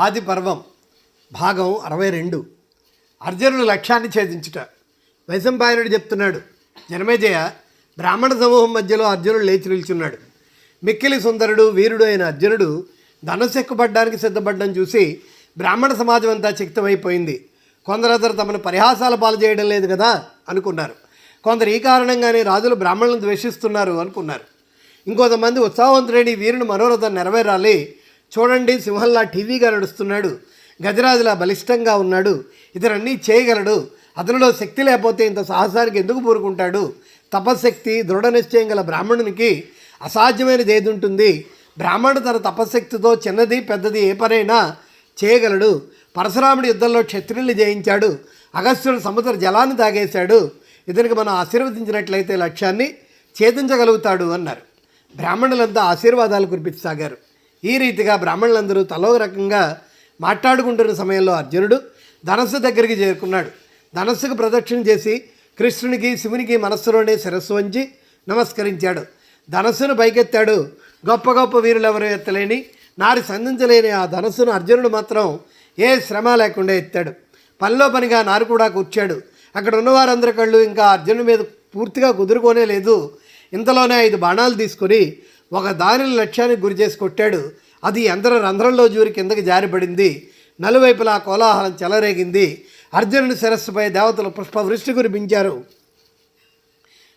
ఆది పర్వం భాగం అరవై రెండు. అర్జునుడు లక్ష్యాన్ని ఛేదించుట. వైశంపాయనుడు చెప్తున్నాడు జనమేజయ బ్రాహ్మణ సమూహం మధ్యలో అర్జునుడు లేచి నిల్చున్నాడు. మిక్కిలి సుందరుడు వీరుడు అయిన అర్జునుడు ధనస్సు ఎక్కుపడ్డానికి సిద్ధపడ్డం చూసి బ్రాహ్మణ సమాజం అంతా చిక్తమైపోయింది. కొందరతరు తమను పరిహాసాల పాలు చేయడం లేదు కదా అనుకున్నారు. కొందరు ఈ కారణంగానే రాజులు బ్రాహ్మణులను ద్వేషిస్తున్నారు అనుకున్నారు. ఇంకొంతమంది ఉత్సాహవంతుడైన వీరుని మనోరథం నెరవేరాలి చూడండి సింహంలా టీవీగా నడుస్తున్నాడు. గజరాజులా బలిష్టంగా ఉన్నాడు. ఇతరన్నీ చేయగలడు. అతనిలో శక్తి లేకపోతే ఇంత సాహసానికి ఎందుకు పూరుకుంటాడు? తపశక్తి దృఢ నిశ్చయం గల బ్రాహ్మణునికి అసాధ్యమైనది ఏది ఉంటుంది బ్రాహ్మణుడు తన తపశక్తితో చిన్నది పెద్దది ఏ పనైనా చేయగలడు. పరశురాముడి యుద్ధంలో క్షత్రియుల్ని జయించాడు. అగస్త్యుడు సముద్ర జలాన్ని తాగేశాడు. ఇతనికి మనం ఆశీర్వదించినట్లయితే లక్ష్యాన్ని ఛేదించగలుగుతాడు అన్నారు. బ్రాహ్మణులంతా ఆశీర్వాదాలు కురిపించసాగారు. ఈ రీతిగా బ్రాహ్మణులందరూ తలో రకంగా మాట్లాడుకుంటున్న సమయంలో అర్జునుడు ధనస్సు దగ్గరికి చేరుకున్నాడు. ధనస్సుకు ప్రదక్షిణ చేసి కృష్ణునికి శివునికి మనస్సులోనే శిరస్సు వంచి నమస్కరించాడు. ధనస్సును పైకెత్తాడు. గొప్ప గొప్ప వీరులెవరు ఎత్తలేని నారి సంధించలేని ఆ ధనస్సును అర్జునుడు మాత్రం ఏ శ్రమ లేకుండా ఎత్తాడు. పనిలో పనిగా నారు కూడా కూర్చాడు. అక్కడ ఉన్న వారందరి కళ్ళు ఇంకా అర్జునుడి మీద పూర్తిగా కుదురుకోనే లేదు. ఇంతలోనే ఐదు బాణాలు తీసుకొని ఒక దానిని లక్ష్యానికి గురి చేసి కొట్టాడు. అది అందరూ రంధ్రంలో జూరి కిందకి జారిపడింది. నలువైపులా కోలాహలం చెలరేగింది. అర్జునుడి శిరస్సుపై దేవతలు పుష్పవృష్టి కురిపించారు.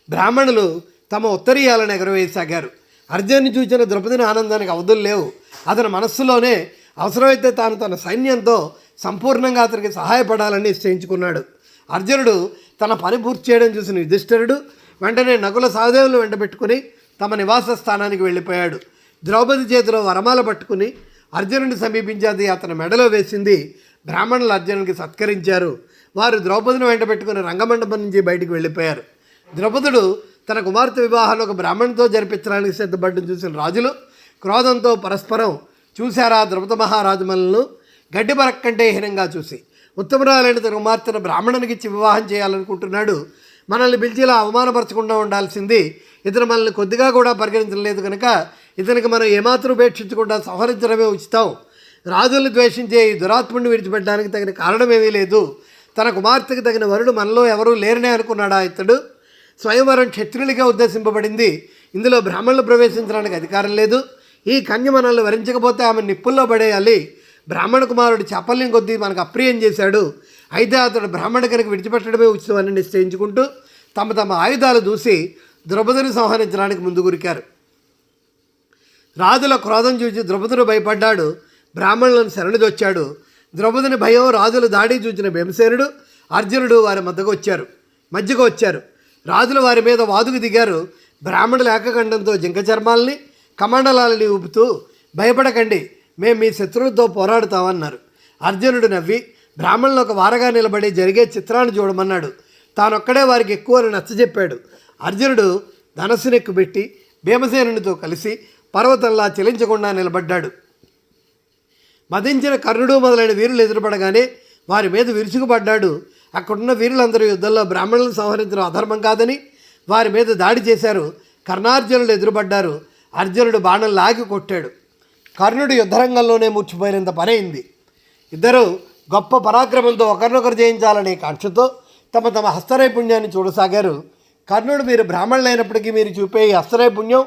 బ్రాహ్మణులు తమ ఉత్తరీయాలను ఎగరవేయసాగారు. అర్జున్ని చూచిన ద్రౌపదిని ఆనందానికి అవధులు లేవు. అతని మనస్సులోనే అవసరమైతే తాను తన సైన్యంతో సంపూర్ణంగా అతనికి సహాయపడాలని నిశ్చయించుకున్నాడు. అర్జునుడు తన పని పూర్తి చేయడం చూసిన యుధిష్ఠిరుడు వెంటనే నకుల సహదేవులు వెంటబెట్టుకుని తమ నివాస స్థానానికి వెళ్ళిపోయాడు. ద్రౌపది చేతిలో వరమాల పట్టుకుని అర్జునుడిని సమీపించేది అది అతని మెడలో వేసింది బ్రాహ్మణులు అర్జునుడికి సత్కరించారు. వారు ద్రౌపదిని వెంటబెట్టుకుని రంగమండపం నుంచి బయటికి వెళ్ళిపోయారు. ద్రౌపదుడు తన కుమార్తె వివాహాన్ని ఒక బ్రాహ్మణుతో జరిపించడానికి సిద్ధపడ్డం చూసిన రాజులు క్రోధంతో పరస్పరం చూశారా ద్రౌపద మహారాజు మనలను? గడ్డి పరక్ కంటే హీనంగా చూసి ఉత్తమరాలైన తన కుమార్తెను బ్రాహ్మణునికి ఇచ్చి వివాహం చేయాలనుకుంటున్నాడు. మనల్ని పిలిచి ఇలా అవమానపరచకుండా ఉండాల్సింది ఇతను మనల్ని కొద్దిగా కూడా పరిగణించలేదు కనుక ఇతనికి మనం ఏమాత్రం ఉపేక్షించకుండా సంహరించడమే ఉచితం. రాజులను ద్వేషించే ఈ దురాత్ముడిని విడిచిపెట్టడానికి తగిన కారణమేమీ లేదు. తన కుమార్తెకు తగిన వరుడు మనలో ఎవరూ లేరనే అనుకున్నాడా ఇతడు? స్వయంవరం క్షత్రునిగా ఉద్దేశింపబడింది. ఇందులో బ్రాహ్మణులు ప్రవేశించడానికి అధికారం లేదు. ఈ కన్య మనల్ని వరించకపోతే ఆమె నిప్పుల్లో పడేయాలి. బ్రాహ్మణ కుమారుడు చపల్యం కొద్దీ మనకు అప్రియం చేశాడు. అయితే అతడు బ్రాహ్మణ కనుక విడిచిపెట్టడమే ఉచితమని నిశ్చయించుకుంటూ తమ తమ ఆయుధాలు దూసి ద్రౌపదిని సంహరించడానికి ముందు గురికారు. రాజుల క్రోధం చూసి ద్రౌపదుడు భయపడ్డాడు. బ్రాహ్మణులను శరణుదొచ్చాడు. ద్రౌపదిని భయం రాజుల దాడి చూచిన భీమసేనుడు అర్జునుడు వారి మధ్యకు వచ్చారు. మధ్యకు వచ్చారు. రాజులు వారి మీద వాదుకు దిగారు. బ్రాహ్మణుల ఏకఖండంతో జింక చర్మాలని కమండలాలని ఊపుతూ భయపడకండి మేము మీ శత్రువులతో పోరాడుతామన్నారు. అర్జునుడు నవ్వి బ్రాహ్మణులు ఒక వారగా నిలబడి జరిగే చిత్రాన్ని చూడమన్నాడు. తానొక్కడే వారికి ఎక్కువ నచ్చజెప్పాడు. అర్జునుడు ధనస్సును ఎక్కుబెట్టి భీమసేనునితో కలిసి పర్వతంలా చెలించకుండా నిలబడ్డాడు. మదించిన కర్ణుడు మొదలైన వీరులు ఎదురుపడగానే వారి మీద విరుచుకుపడ్డాడు. అక్కడున్న వీరులందరూ యుద్ధంలో బ్రాహ్మణులను సంహరించడం అధర్మం కాదని వారి మీద దాడి చేశారు. కర్ణార్జునులు ఎదురుపడ్డారు. అర్జునుడు బాణం లాగి కొట్టాడు. కర్ణుడు యుద్ధరంగంలోనే మూర్చిపోయినంత పనైంది. ఇద్దరు గొప్ప పరాక్రమంతో ఒకరినొకరు జయించాలనే కాంక్షతో తమ తమ హస్తనైపుణ్యాన్ని చూడసాగారు. కర్ణుడు మీరు బ్రాహ్మణులైనప్పటికీ మీరు చూపే ఈ హస్తనైపుణ్యం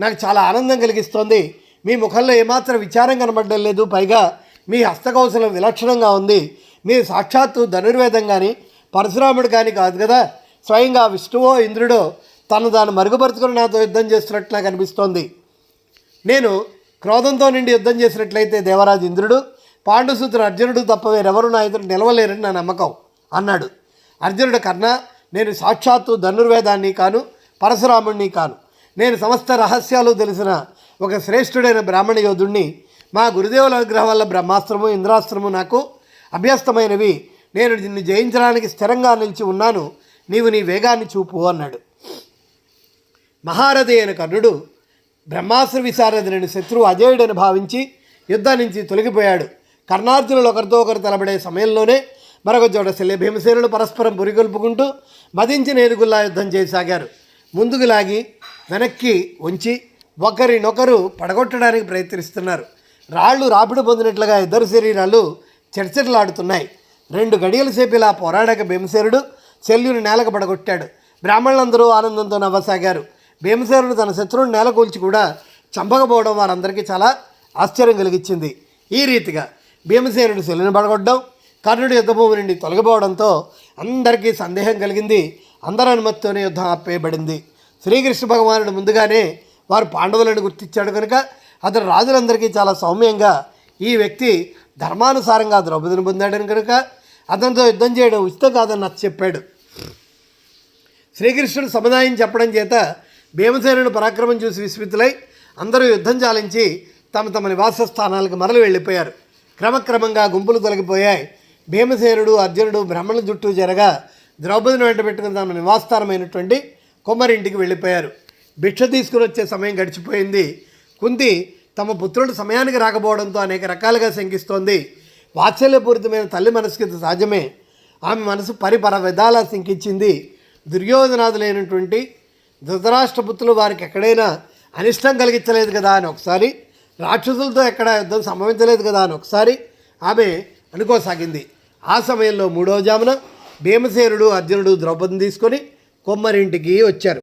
నాకు చాలా ఆనందం కలిగిస్తోంది. మీ ముఖంలో ఏమాత్రం విచారం కనబడడం లేదు. పైగా మీ హస్తకౌశలం విలక్షణంగా ఉంది. మీరు సాక్షాత్తు ధనుర్వేదం కానీ పరశురాముడు కానీ కాదు కదా. స్వయంగా విష్ణువో ఇంద్రుడో తను తాను మరుగుపరుచుకుని నాతో యుద్ధం చేస్తున్నట్లు నాకు అనిపిస్తోంది నేను క్రోధంతో నిండి యుద్ధం చేసినట్లయితే దేవరాజు ఇంద్రుడు పాండుసూత్రుడు అర్జునుడు తప్ప వేరెవరు నా ఎదురు నిలవలేరని నా నమ్మకం అన్నాడు. అర్జునుడు కన్నా నేను సాక్షాత్తు ధనుర్వేదాన్ని కాను పరశురాముణ్ణి కాను. నేను సమస్త రహస్యాలు తెలిసిన ఒక శ్రేష్ఠుడైన బ్రాహ్మణ యోధుణ్ణి మా గురుదేవుల అనుగ్రహం వల్ల బ్రహ్మాస్త్రము ఇంద్రాస్త్రము నాకు అభ్యస్తమైనవి. నేను నిన్ను జయించడానికి స్థిరంగా నిలిచి ఉన్నాను. నీవు నీ వేగాన్ని చూపు అన్నాడు. మహారథి అయిన కర్ణుడు బ్రహ్మాస్త్ర విశారదుని శత్రువు అజేయుడని భావించి యుద్ధం నుంచి తొలగిపోయాడు. కర్ణార్జునులు ఒకరితో ఒకరు తలబడే సమయంలోనే మరొక చోట శల్య భీమసేనులు పరస్పరం పురిగొల్పుకుంటూ మదించిన ఏనుగుల్లా యుద్ధం చేయసాగారు. ముందుకు లాగి వెనక్కి ఉంచి ఒకరినొకరు పడగొట్టడానికి ప్రయత్నిస్తున్నారు. రాళ్ళు రాపిడి పొందినట్లుగా ఇద్దరు శరీరాలు చర్చట్లాడుతున్నాయి రెండు గడియల సేపు ఇలా పోరాడాక భీమసేనుడు శల్యుని నేలకు పడగొట్టాడు. బ్రాహ్మణులందరూ ఆనందంతో నవ్వసాగారు. భీమసేనుడు తన శత్రువుని నేలకూల్చి కూడా చంపకపోవడం వారందరికీ చాలా ఆశ్చర్యం కలిగించింది ఈ రీతిగా భీమసేనుడు శల్యుని పడగొట్టడం కర్ణుడి యుద్ధభూమి నుండి తొలగిపోవడంతో అందరికీ సందేహం కలిగింది. అందరి అనుమతితోనే యుద్ధం ఆపేయబడింది. శ్రీకృష్ణ భగవానుడు ముందుగానే వారు పాండవులను గుర్తించాడు కనుక అతను రాజులందరికీ చాలా సౌమ్యంగా ఈ వ్యక్తి ధర్మానుసారంగా ద్రౌపదిని పొందాడని కనుక అతనితో యుద్ధం చేయడం ఉచితం కాదని నచ్చ చెప్పాడు. శ్రీకృష్ణుడు సముదాయం చెప్పడం చేత భీమసేనుడు పరాక్రమం చూసి విస్మితులై అందరూ యుద్ధం చాలించి తమ తమ నివాస స్థానాలకు మరలి వెళ్ళిపోయారు. క్రమక్రమంగా గుంపులు తొలగిపోయాయి. భీమసేనుడు అర్జునుడు బ్రహ్మణ చుట్టూ జరగా ద్రౌపదిని వెంట పెట్టుకుని తమ నివాసస్థానమైనటువంటి కుమ్మరింటికి వెళ్ళిపోయారు. భిక్ష తీసుకుని వచ్చే సమయం గడిచిపోయింది. కుంతి తమ పుత్రుడు సమయానికి రాకపోవడంతో అనేక రకాలుగా శంకిస్తోంది. వాత్సల్యపూరితమైన తల్లి మనసుకి సహజమే ఆమె మనసు పరిపర విధాలా శంకించింది. దుర్యోధనాథులైనటువంటి ధృతరాష్ట్రపుత్రులు వారికి ఎక్కడైనా అనిష్టం కలిగించలేదు కదా అని ఒకసారి రాక్షసులతో ఎక్కడ యుద్ధం సంభవించలేదు కదా అని ఒకసారి ఆమె అనుకోసాగింది. ఆ సమయంలో మూడవ జామున భీమసేనుడు అర్జునుడు ద్రౌపదిని తీసుకొని కొమ్మరింటికి వచ్చారు.